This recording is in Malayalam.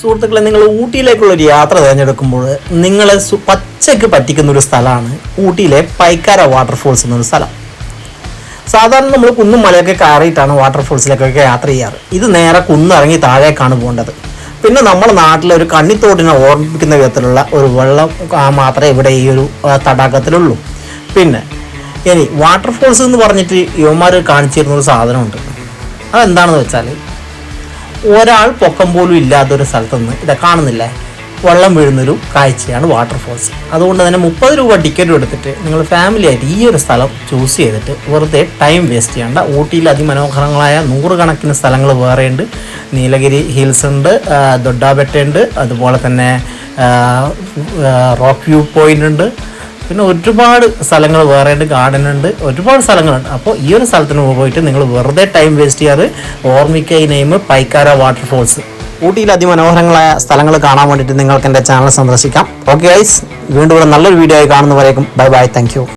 സുഹൃത്തുക്കളെ നിങ്ങൾ ഊട്ടിയിലേക്കുള്ള ഒരു യാത്ര തിരഞ്ഞെടുക്കുമ്പോൾ നിങ്ങളെ പച്ചയ്ക്ക് പറ്റിക്കുന്ന ഒരു സ്ഥലമാണ് ഊട്ടിയിലെ പൈക്കാര വാട്ടർഫോൾസ് എന്നൊരു സ്ഥലം. സാധാരണ നമ്മൾ കുന്നും മലയൊക്കെ കയറിയിട്ടാണ് വാട്ടർഫോൾസിലേക്കൊക്കെ യാത്ര ചെയ്യാറ്. ഇത് നേരെ കുന്നിറങ്ങി താഴേക്കാണ് പോകേണ്ടത്. പിന്നെ നമ്മുടെ നാട്ടിലെ ഒരു കണ്ണിത്തോട്ടിനെ ഓർമ്മിപ്പിക്കുന്ന വിധത്തിലുള്ള ഒരു വെള്ളം മാത്രമേ ഇവിടെ ഈ ഒരു തടാകത്തിലുള്ളൂ. പിന്നെ ഇനി വാട്ടർഫോൾസ് എന്ന് പറഞ്ഞിട്ട് യുവമാർ കാണിച്ചിരുന്ന ഒരു സാധനമുണ്ട്. അതെന്താണെന്ന് വെച്ചാൽ ഒരാൾ പൊക്കം പോലും ഇല്ലാത്തൊരു സ്ഥലത്തുനിന്ന് ഇത് കാണുന്നില്ലേ? വെള്ളം വീഴുന്നൊരു കാഴ്ചയാണ് വാട്ടർഫോൾസ് അതുകൊണ്ട് തന്നെ മുപ്പത് രൂപ ടിക്കറ്റ് എടുത്തിട്ട് നിങ്ങൾ ഫാമിലി ആയിട്ട് ഈ ഒരു സ്ഥലം ചൂസ് ചെയ്തിട്ട് വെറുതെ ടൈം വേസ്റ്റ് ചെയ്യേണ്ട. ഊട്ടിയിൽ അതിമനോഹരങ്ങളായ നൂറുകണക്കിന് സ്ഥലങ്ങൾ വേറെയുണ്ട്. നീലഗിരി ഹിൽസ് ഉണ്ട് ദൊഡാബെട്ടയുണ്ട് അതുപോലെ തന്നെ റോക്ക് വ്യൂ പോയിന്റ് ഉണ്ട്. പിന്നെ ഒരുപാട് സ്ഥലങ്ങൾ വേറെ ഗാർഡൻ ഉണ്ട്. ഒരുപാട് സ്ഥലങ്ങളുണ്ട്. അപ്പോൾ ഈ ഒരു സ്ഥലത്തിന് പോയിട്ട് നിങ്ങൾ വെറുതെ ടൈം വേസ്റ്റ് ചെയ്യാതെ ഓർമ്മിക്കുക ഈ നെയിം പൈക്കാര വാട്ടർഫോൾസ് ഊട്ടിയിൽ അതിമനോഹരങ്ങളായ സ്ഥലങ്ങൾ കാണാൻ വേണ്ടിയിട്ട് നിങ്ങൾക്ക് എന്റെ ചാനൽ സന്ദർശിക്കാം. ഓക്കെ ഗൈസ് വീണ്ടും ഇവിടെ നല്ലൊരു വീഡിയോ ആയി കാണുന്നവരേക്കും. Bye bye thank